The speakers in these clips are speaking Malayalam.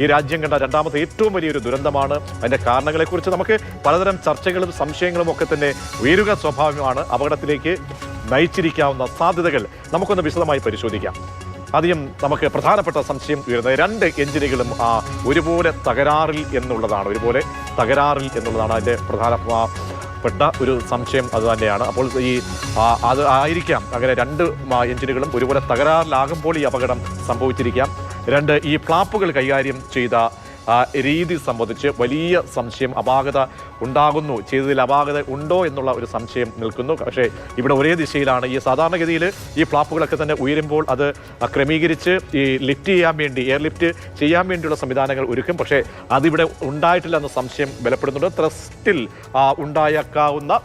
ഈ രാജ്യം കണ്ട രണ്ടാമത്തെ ഏറ്റവും വലിയൊരു ദുരന്തമാണ്. അതിന്റെ കാരണങ്ങളെക്കുറിച്ച് നമുക്ക് പലതരം ചർച്ചകളും സംശയങ്ങളും ഒക്കെ തന്നെ ഉയരുക സ്വാഭാവികമാണ്. അപകടത്തിലേക്ക് നയിച്ചിരിക്കാവുന്ന സാധ്യതകൾ നമുക്കൊന്ന് വിശദമായി പരിശോധിക്കാം. ആദ്യം നമുക്ക് പ്രധാനപ്പെട്ട സംശയം ഉയരുന്നത് രണ്ട് എഞ്ചിനുകളും ആ, ഒരുപോലെ തകരാറിൽ എന്നുള്ളതാണ്. ഒരുപോലെ തകരാറിൽ എന്നുള്ളതാണ് അതിന്റെ പ്രധാന ആ, പെട്ട ഒരു സംശയം അത് തന്നെയാണ്. അപ്പോൾ ഈ അത് ആയിരിക്കാം. അങ്ങനെ രണ്ട് എഞ്ചിനുകളും ഒരുപോലെ തകരാറിലാകുമ്പോൾ ഈ അപകടം സംഭവിച്ചിരിക്കാം. രണ്ട് ഈ ഫ്ലാപ്പുകൾ കൈകാര്യം ചെയ്ത രീതി സംബന്ധിച്ച് വലിയ സംശയം അപാകത ഉണ്ടാകുന്നു. ചെയ്തതിൽ അപാകത ഉണ്ടോ എന്നുള്ള ഒരു സംശയം നിൽക്കുന്നു. പക്ഷേ ഇവിടെ ഒരേ ദിശയിലാണ്. ഈ സാധാരണഗതിയിൽ ഈ ഫ്ലാപ്പുകളൊക്കെ തന്നെ ഉയരുമ്പോൾ അത് ക്രമീകരിച്ച് ഈ ലിഫ്റ്റ് ചെയ്യാൻ വേണ്ടി എയർ ലിഫ്റ്റ് ചെയ്യാൻ വേണ്ടിയുള്ള സംവിധാനങ്ങൾ ഒരുക്കും. പക്ഷേ അതിവിടെ ഉണ്ടായിട്ടില്ല എന്ന സംശയം ബലപ്പെടുന്നുണ്ട്. ത്രസ്റ്റിൽ ഉണ്ടായേക്കാവുന്ന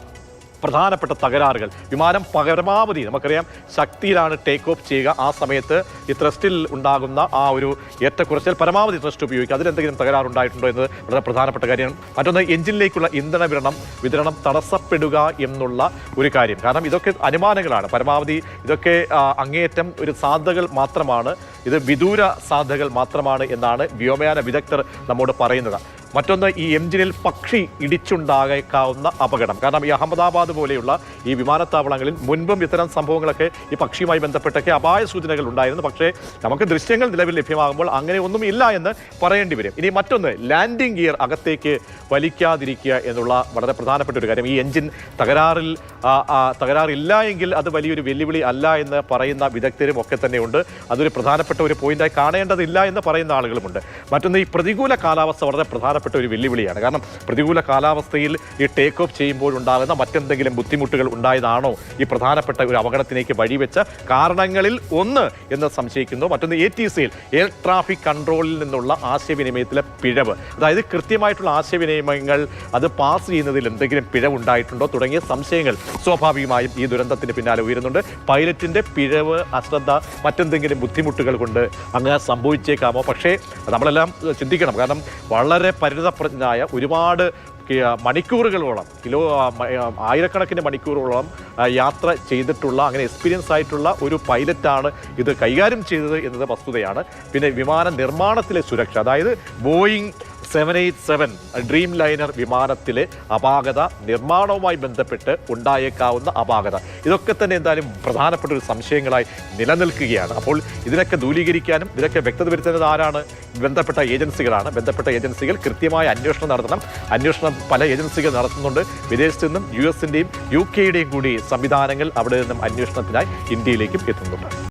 പ്രധാനപ്പെട്ട തകരാറുകൾ. വിമാനം പരമാവധി നമുക്കറിയാം ശക്തിയിലാണ് ടേക്ക് ഓഫ് ചെയ്യുക. ആ സമയത്ത് ഈ ത്രസ്റ്റിൽ ഉണ്ടാകുന്ന ആ ഒരു ഏറ്റക്കുറച്ചിൽ പരമാവധി ത്രസ്റ്റ് ഉപയോഗിക്കുക. അതിലെന്തെങ്കിലും തകരാറുണ്ടായിട്ടുണ്ടോ എന്നത് വളരെ പ്രധാനപ്പെട്ട കാര്യമാണ്. മറ്റൊന്ന് എഞ്ചിനിലേക്കുള്ള ഇന്ധന വിതരണം വിതരണം തടസ്സപ്പെടുക എന്നുള്ള ഒരു കാര്യം. കാരണം ഇതൊക്കെ അനുമാനങ്ങളാണ്. പരമാവധി ഇതൊക്കെ അങ്ങേയറ്റം ഒരു സാധ്യതകൾ മാത്രമാണ്. ഇത് വിദൂര സാധ്യതകൾ മാത്രമാണ് എന്നാണ് വ്യോമയാന വിദഗ്ധർ നമ്മോട് പറയുന്നത്. മറ്റൊന്ന് ഈ എഞ്ചിനിൽ പക്ഷി ഇടിച്ചുണ്ടായേക്കാവുന്ന അപകടം. കാരണം ഈ അഹമ്മദാബാദ് പോലെയുള്ള ഈ വിമാനത്താവളങ്ങളിൽ മുൻപും ഇത്തരം സംഭവങ്ങളൊക്കെ ഈ പക്ഷിയുമായി ബന്ധപ്പെട്ടൊക്കെ അപായ സൂചനകൾ ഉണ്ടായിരുന്നു. പക്ഷേ നമുക്ക് ദൃശ്യങ്ങൾ നിലവിൽ ലഭ്യമാകുമ്പോൾ അങ്ങനെ ഒന്നും ഇല്ല എന്ന് പറയേണ്ടി വരും. ഇനി മറ്റൊന്ന് ലാൻഡിംഗ് ഗിയർ അകത്തേക്ക് വലിക്കാതിരിക്കുക എന്നുള്ള വളരെ പ്രധാനപ്പെട്ട ഒരു കാര്യം. ഈ എഞ്ചിൻ തകരാറിൽ തകരാറില്ല എങ്കിൽ അത് വലിയൊരു വെല്ലുവിളി അല്ല എന്ന് പറയുന്ന വിദഗ്ധരും ഒക്കെ തന്നെയുണ്ട്. അതൊരു പ്രധാനപ്പെട്ട ഒരു പോയിന്റായി കാണേണ്ടതില്ല എന്ന് പറയുന്ന ആളുകളുമുണ്ട്. മറ്റൊന്ന് ഈ പ്രതികൂല കാലാവസ്ഥ വളരെ പ്രധാനപ്പെട്ട ഒരു വെല്ലുവിളിയാണ്. കാരണം പ്രതികൂല കാലാവസ്ഥയിൽ ഈ ടേക്ക് ഓഫ് ചെയ്യുമ്പോൾ ഉണ്ടാകുന്ന മറ്റെന്തെങ്കിലും ബുദ്ധിമുട്ടുകൾ ഉണ്ടായതാണോ ഈ പ്രധാനപ്പെട്ട ഒരു അപകടത്തിലേക്ക് വഴിവെച്ച കാരണങ്ങളിൽ ഒന്ന് എന്ന് സംശയിക്കുന്നു. മറ്റൊന്ന് എ ടി സിയിൽ എയർ ട്രാഫിക് കൺട്രോളിൽ നിന്നുള്ള ആശയവിനിമയത്തിലെ പിഴവ്. അതായത് കൃത്യമായിട്ടുള്ള ആശയവിനിമയങ്ങൾ അത് പാസ് ചെയ്യുന്നതിൽ എന്തെങ്കിലും പിഴവുണ്ടായിട്ടുണ്ടോ തുടങ്ങിയ സംശയങ്ങൾ സ്വാഭാവികമായും ഈ ദുരന്തത്തിന് പിന്നാലെ ഉയരുന്നുണ്ട്. പൈലറ്റിന്റെ പിഴവ് അശ്രദ്ധ മറ്റെന്തെങ്കിലും ബുദ്ധിമുട്ടുകൾ കൊണ്ട് അങ്ങനെ സംഭവിച്ചേക്കാമോ? പക്ഷേ നമ്മളെല്ലാം ചിന്തിക്കണം. കാരണം വളരെ പരിണിതപ്രജ്ഞനായ ഒരുപാട് മണിക്കൂറുകളോളം കിലോ ആയിരക്കണക്കിന് മണിക്കൂറുകളോളം യാത്ര ചെയ്തിട്ടുള്ള അങ്ങനെ എക്സ്പീരിയൻസ് ആയിട്ടുള്ള ഒരു പൈലറ്റാണ് ഇത് കൈകാര്യം ചെയ്തത് എന്നത് വസ്തുതയാണ്. പിന്നെ വിമാന നിർമ്മാണത്തിലെ സുരക്ഷ അതായത് Boeing seven eight seven Dreamliner വിമാനത്തിലെ അപാകത നിർമ്മാണവുമായി ബന്ധപ്പെട്ട് ഉണ്ടായേക്കാവുന്ന അപാകത. ഇതൊക്കെ തന്നെ എന്തായാലും പ്രധാനപ്പെട്ട ഒരു സംശയങ്ങളായി നിലനിൽക്കുകയാണ്. അപ്പോൾ ഇതിനൊക്കെ ദൂരീകരിക്കാനും ഇതിനൊക്കെ വ്യക്തത വരുത്തുന്നത് ആരാണ്? ബന്ധപ്പെട്ട ഏജൻസികളാണ്. ബന്ധപ്പെട്ട ഏജൻസികൾ കൃത്യമായ അന്വേഷണം നടത്തണം. അന്വേഷണം പല ഏജൻസികൾ നടത്തുന്നുണ്ട്. വിദേശത്തു നിന്നും യു എസിന്റെയും യു കെയുടെയും കൂടി സംവിധാനങ്ങൾ അവിടെ നിന്നും അന്വേഷണത്തിനായി ഇന്ത്യയിലേക്കും എത്തുന്നുണ്ട്.